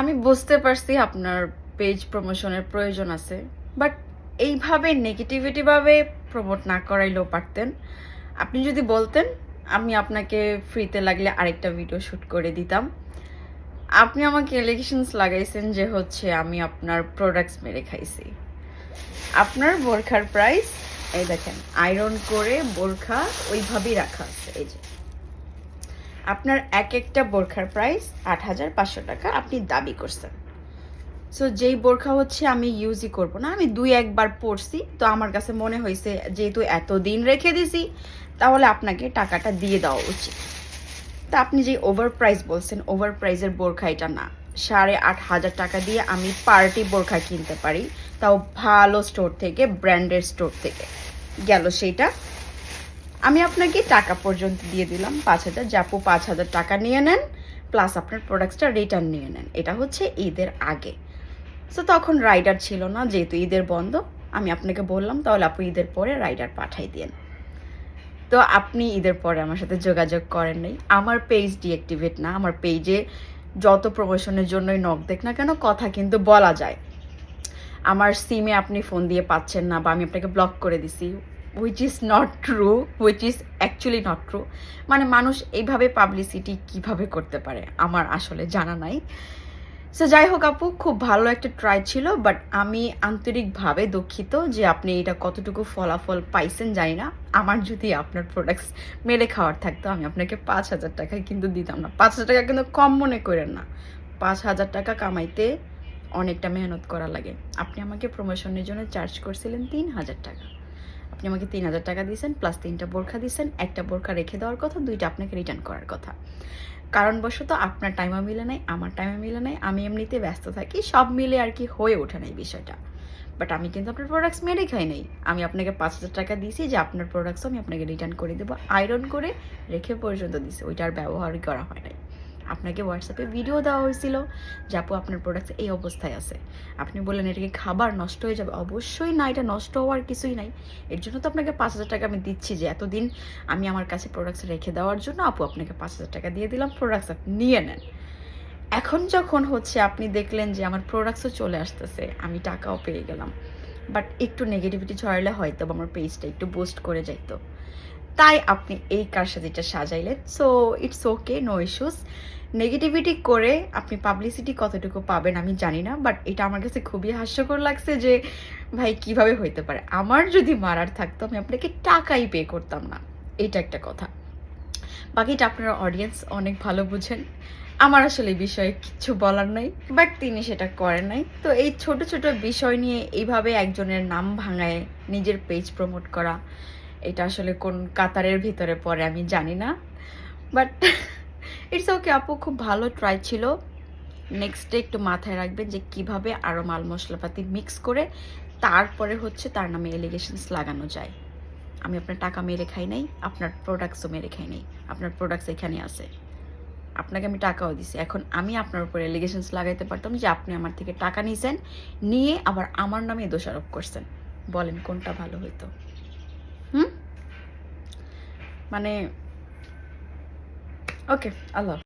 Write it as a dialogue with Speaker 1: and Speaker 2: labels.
Speaker 1: আমি বুঝতে পারছি আপনার পেজ প্রমোশনের প্রয়োজন আছে বাট এইভাবে নেগেটিভিটিভাবে প্রমোট না করাইলেও পারতেন। আপনি যদি বলতেন, আমি আপনাকে ফ্রিতে লাগলে আরেকটা ভিডিও শ্যুট করে দিতাম। আপনি আমাকে এলিগেশনস লাগাইছেন যে হচ্ছে আমি আপনার প্রোডাক্টস মেরে খাইছি। আপনার বোরখার প্রাইস এই দেখেন আয়রন করে বোরখা ওইভাবেই রাখা আছে, এই যে। আপনার এক একটা বোরখার প্রাইস আট হাজার পাঁচশো টাকা আপনি দাবি করছেন। সো যেই বোরখা হচ্ছে আমি ইউজই করব না, আমি দুই একবার পরছি, তো আমার কাছে মনে হয়েছে যেহেতু এত দিন রেখে দিছি, তাহলে আপনাকে টাকাটা দিয়ে দেওয়া উচিত। তা আপনি যে ওভার প্রাইস বলছেন ওভার প্রাইসের বোরখা এটা না। সাড়ে আট হাজার টাকা দিয়ে আমি পার্টি বোরখা কিনতে পারি, তাও ভালো স্টোর থেকে ব্র্যান্ডের স্টোর থেকে। গেল সেইটা আমি আপনাকে টাকা পর্যন্ত দিয়ে দিলাম, পাঁচ হাজার। জাপু পাঁচ হাজার টাকা নিয়ে নেন প্লাস আপনার প্রোডাক্টসটা রিটার্ন নিয়ে নেন। এটা হচ্ছে ঈদের আগে। সো তখন রাইডার ছিল না, যেহেতু ঈদের বন্ধ, আমি আপনাকে বললাম, তাহলে আপনি ঈদের পরে রাইডার পাঠাই দিন তো আপনি ঈদের পরে আমার সাথে যোগাযোগ করেন নাই। আমার পেজ ডিঅ্যাক্টিভেট না, আমার পেজে যত প্রমোশনের জন্যই নক দেখ না কেন, কথা কিন্তু বলা যায়। আমার সিমে আপনি ফোন দিয়ে পাচ্ছেন না, বা আমি আপনাকে ব্লক করে দিছি। Which is not true which is actually not true মানে মানুষ এইভাবে পাবলিসিটি কীভাবে করতে পারে? আমার আসলে জানা নাই। সো যাই হোক আপু, খুব ভালো একটা ট্রাই ছিল বাট আমি আন্তরিকভাবে দুঃখিত যে আপনি এটা কতটুকু ফলাফল পাইছেন জানি না। আমার যদি আপনার প্রোডাক্টস মেরে খাওয়ার থাকতো, আমি আপনাকে পাঁচ হাজার টাকা কিন্তু দিতাম না। পাঁচ হাজার টাকা কিন্তু কম মনে করেন না। পাঁচ হাজার টাকা কামাইতে অনেকটা মেহনত করা লাগে। আপনি আমাকে প্রমোশনের জন্য চার্জ করছিলেন তিন হাজার টাকা। আপনি আমাকে তিন হাজার টাকা দিয়েছেন প্লাস তিনটা বোরখা দিয়েছেন, একটা বোরখা রেখে দেওয়ার কথা, দুইটা আপনাকে রিটার্ন করার কথা। কারণবশত আপনার টাইমও মিলে নাই, আমার টাইমও মিলে নাই, আমি এমনিতে ব্যস্ত থাকি, সব মিলে আর কি হয়ে ওঠে নাই বিষয়টা। বাট আমি কিন্তু আপনার প্রোডাক্টস মেরে খাই নাই। আমি আপনাকে পাঁচ হাজার টাকা দিয়েছি, যে আপনার প্রোডাক্টস আমি আপনাকে রিটার্ন করে দেবো। আয়রন করে রেখে পর্যন্ত দিছি ওইটার ব্যবহার করা হয় নাই। আপনাকে হোয়াটসঅ্যাপে ভিডিও দেওয়া হয়েছিল যে, আপু, আপনার প্রোডাক্টস এই অবস্থায় আছে। আপনি বললেন, এটা কি খাবার নষ্ট হয়ে যাবে? অবশ্যই না, এটা নষ্ট হওয়ার কিছুই নাই। এর জন্য তো আপনাকে পাঁচ হাজার টাকা আমি দিচ্ছি যে, এতদিন আমি আমার কাছে প্রোডাক্টস রেখে দেওয়ার জন্য, আপু, আপনাকে পাঁচ হাজার টাকা দিয়ে দিলাম প্রোডাক্টস আপনি নিয়ে নেন। এখন যখন হচ্ছে আপনি দেখলেন যে, আমার প্রোডাক্টসও চলে আসতেছে, আমি টাকাও পেয়ে গেলাম। বাট একটু নেগেটিভিটি ছড়ালে হয়তো আমার পেজটা একটু বুস্ট করে যাইতো। তাই আপনি এই কারসাজিটা সাজাইলেন। So it's okay no issues negativity করে আপনি পাবলিসিটি কতটুকু পাবেন আমি জানি না বাট এটা আমার কাছে খুবই হাস্যকর লাগছে যে, ভাই, কীভাবে হইতে পারে? আমার যদি মারার থাকতো, আমি আপনাকে টাকাই পে করতাম না। এটা একটা কথা। বাকিটা আপনার অডিয়েন্স অনেক ভালো বুঝেন। আমার আসলে বিষয়ে কিছু বলার নাই বাট তিনি সেটা করেন নাই। তো এই ছোট ছোট বিষয় নিয়ে এইভাবে একজনের নাম ভাঙায় নিজের পেজ প্রমোট করা, এটা আসলে কোন কাতারের ভিতরে পড়ে আমি জানি না। বাট ইটস ওকে আপু, খুব ভালো ট্রাই ছিল। নেক্সট ডে একটু মাথায় রাখবেন যে কীভাবে আরও মাল মশলাপাতি মিক্স করে তারপরে হচ্ছে তার নামে এলিগেশনস লাগানো যায়। আমি আপনার টাকা মেরে খাই নাই, আপনার প্রোডাক্টসও মেরে খাই নাই, আপনার প্রোডাক্টস এখানে আছে। আপনাকে আমি টাকাও দিছি। এখন আমি আপনার উপর এলিগেশনস লাগাইতে পারতাম যে আপনি আমার থেকে টাকা নিয়েছেন নিয়ে আবার আমার নামে দোষারোপ করছেন। বলেন কোনটা ভালো হইতো? হুম? মানে ওকে আল্লাহ